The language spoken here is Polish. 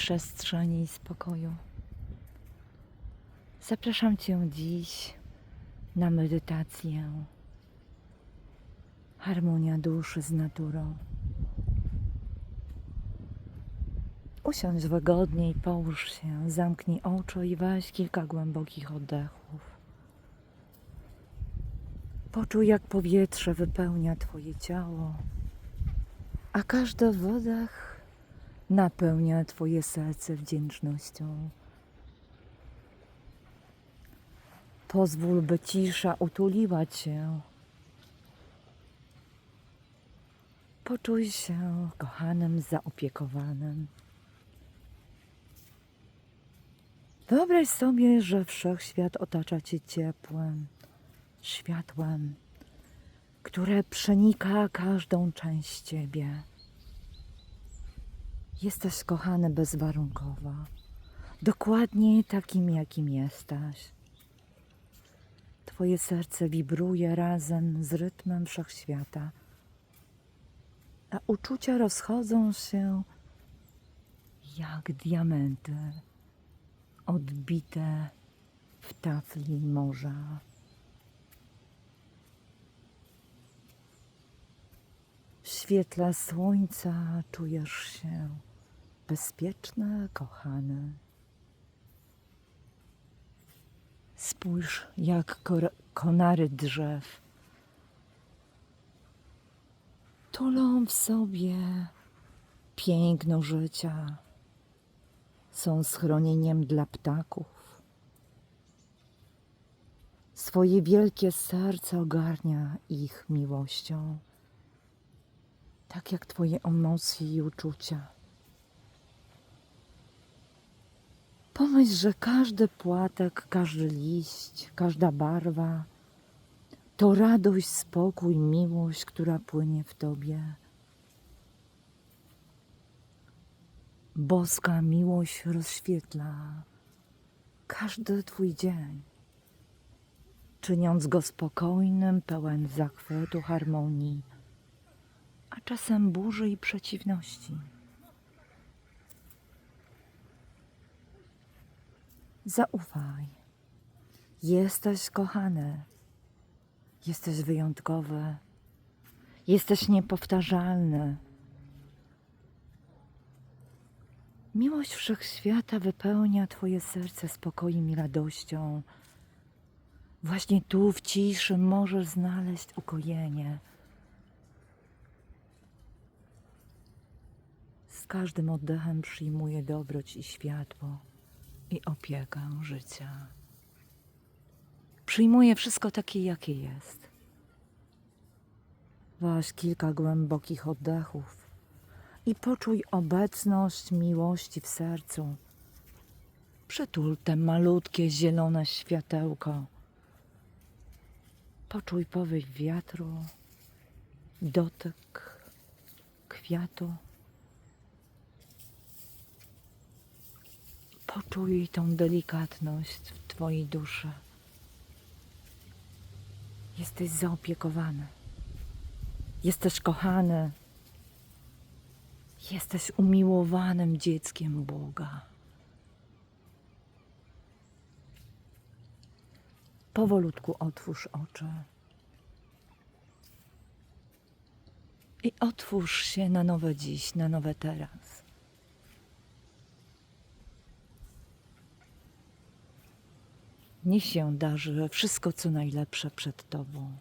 przestrzeni i spokoju. Zapraszam Cię dziś na medytację. Harmonia duszy z naturą. Usiądź wygodnie i połóż się, zamknij oczy i weź kilka głębokich oddechów. Poczuj, jak powietrze wypełnia Twoje ciało, a każdy wydech napełnia Twoje serce wdzięcznością. Pozwól, by cisza utuliła Cię. Poczuj się kochanym, zaopiekowanym. Wyobraź sobie, że wszechświat otacza Cię ciepłem, światłem, które przenika każdą część Ciebie. Jesteś kochany bezwarunkowo, dokładnie takim, jakim jesteś. Twoje serce wibruje razem z rytmem wszechświata, a uczucia rozchodzą się jak diamenty odbite w tafli morza. W świetle słońca czujesz się bezpieczny, kochany. Spójrz, jak konary drzew tulą w sobie piękno życia są schronieniem dla ptaków. Swoje wielkie serce ogarnia ich miłością, tak jak Twoje emocje i uczucia. Pomyśl, że każdy płatek, każdy liść, każda barwa to radość, spokój, miłość, która płynie w Tobie. Boska miłość rozświetla każdy Twój dzień, czyniąc go spokojnym, pełen zachwytu, harmonii, a czasem burzy i przeciwności. Zaufaj. Jesteś kochany. Jesteś wyjątkowy. Jesteś niepowtarzalny. Miłość wszechświata wypełnia Twoje serce spokojem i radością. Właśnie tu w ciszy możesz znaleźć ukojenie. Z każdym oddechem przyjmuję dobroć i światło i opiekę życia. Przyjmuję wszystko takie, jakie jest. Weź kilka głębokich oddechów i poczuj obecność miłości w sercu. Przytul te malutkie zielone światełko. Poczuj powiew wiatru, dotyk kwiatu. Poczuj tą delikatność w Twojej duszy. Jesteś zaopiekowany. Jesteś kochany. Jesteś umiłowanym dzieckiem Boga. Powolutku otwórz oczy. I otwórz się na nowe dziś, na nowe teraz. Niech się darzy wszystko, co najlepsze przed Tobą.